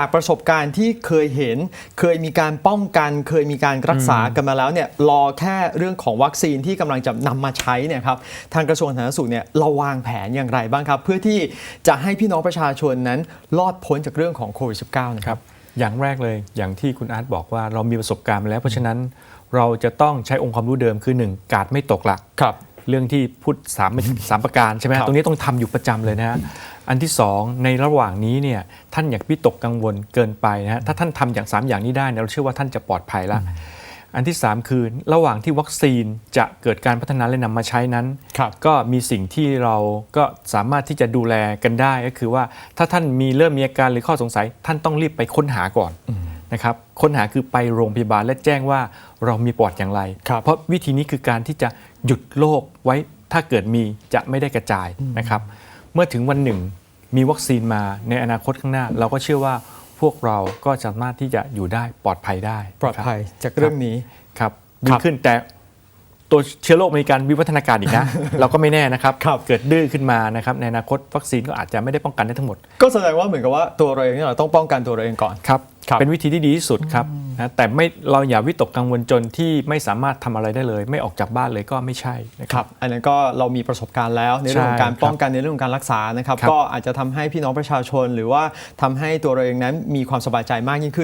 จากประสบการณ์ที่เคยเห็น เคยมีการป้องกัน เคยมีการรักษากันมาแล้วเนี่ยรอแค่เรื่องของวัคซีนที่กำลังจะนำมาใช้เนี่ยครับทางกระทรวงสาธารณสุขเนี่ยเราวางแผนอย่างไรบ้างครับ เพื่อที่จะให้พี่น้องประชาชนนั้นรอดพ้นจากเรื่องของโควิด -19 นะคครัรับบอย่างแรกเลยอย่างที่คุณอาร์ตบอกว่าเรามีประสบการณ์มาแล้ว เพราะฉะนั้นเราจะต้องใช้องค์ความรู้เดิมคือ 1 กาดไม่ตกหลักครับเรื่องที่พูดสามสามประการใช่ไหมครัฮะบตรงนี้ต้องทำอยู่ประจำเลยนะฮะ อันที่สองในระหว่างนี้เนี่ยท่านอย่าพิตกกังวลเกินไปนะฮะถ้าท่านทำอย่างสามอย่างนี้ได้เนี่ยเราเชื่อว่าท่านจะปลอดภัยละอันที่สามคือระหว่างที่วัคซีนจะเกิดการพัฒนาและนำมาใช้นั้นครับก็มีสิ่งที่เราก็สามารถที่จะดูแลกันได้ก็คือว่าถ้าท่านมีเริ่มมีอาการหรือข้อสงสัย ท่านต้องรีบไปค้นหาก่อนนะครับค้นหาคือไปโรงพยาบาลและแจ้งว่าเรามีปอดอย่างไรครับเพราะวิธีนี้คือการที่จะหยุดโรคไว้ถ้าเกิดมีจะไม่ได้กระจายนะครับ เมื่อถึงวันหนึ่ง มีวัคซีนมาในอนาคตข้างหน้า เราก็เชื่อว่าพวกเราก็สามารถที่จะอยู่ได้ปลอดภัยได้ปลอดภัยจากเรื่องนี้ครับคดีรับขึ้นแต่ตัวเชื้อโรคมีการวิวัฒนาการอีกนะ เราก็ไม่แน่นะครับครับเกิดดื้อขึ้นมานะครับในอนาคตวัคซีนก็อาจจะไม่ได้ป้องกันได้ทั้งหมด ก็แสดงว่าเหมือนกับว่าตัวเราเองเนี่ยเราต้องป้องกันตัวเราเองก่อนครับครับเป็นวิธีที่ดีที่สุดครับ นะแต่ไม่เราอย่าวิตกกังวลจนที่ไม่สามารถทำอะไรได้เลย ไม่ออกจากบ้านเลยก็ไม่ใช่นะคครับรับอันนั้นก็เรามีประสบการณ์แล้วในเรื่องของการใช่ครับป้องกันในเรื่องของการรักษานะครับครับก็อาจจะทำให้พี่น้องประชาชน หรือว่าทำให้ตัวเราเองนั้นมีความสบายใจมากยิ่งขึ้น